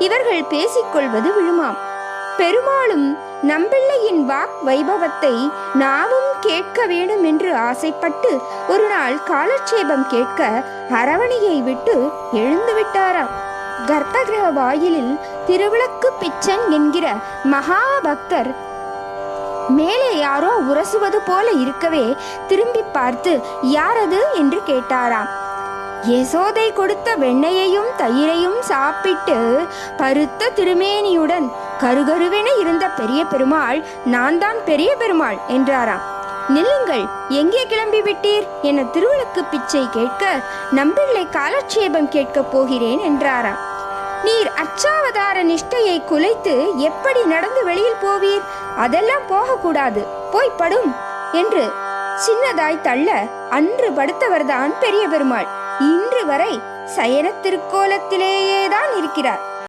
இவர்கள் பேசிக்கொள்வது விழுமாம். பெருமாளும் நம்பிள்ளையின் வாக் வைபவத்தை நாமும் கேட்க வேண்டும் என்று ஆசைப்பட்டு ஒரு நாள் காலட்சேபம் கேட்க அரவணையை விட்டு எழுந்து விட்டாராம். கர்ப்பகிரக வாயிலில் திருவிளக்கு பிச்சன் என்கிற மகா பக்தர் மேலே யாரோ உரசுவது போல இருக்கவே திரும்பி பார்த்து யாரது? என்று கேட்டாராம். யசோதை கொடுத்த வெண்ணையையும் தயிரையும் சாப்பிட்டு பருத்த திருமேனியுடன் கருகருவென இருந்த பெரிய பெருமாள் நான் தான் பெரிய பெருமாள் என்றாராம். நில்லுங்கள் எங்கே கிளம்பி விட்டீர் என திருவிளக்கு பிச்சை கேட்க நம்பிள்ளை காலட்சேபம் கேட்கப் போகிறேன் என்றாராம். நீர் அச்சாவதார நிஷ்டையை குலைத்து எப்படி நடந்து வெளியில் போவீர்? அதெல்லாம் போகக்கூடாது. போய் படும் என்று சின்னதாய் தள்ள அன்று படுத்தவர்தான் பெரிய பெருமாள். இன்று வரை சயன திருக்கோலத்திலேயே தான் இருக்கிறார்.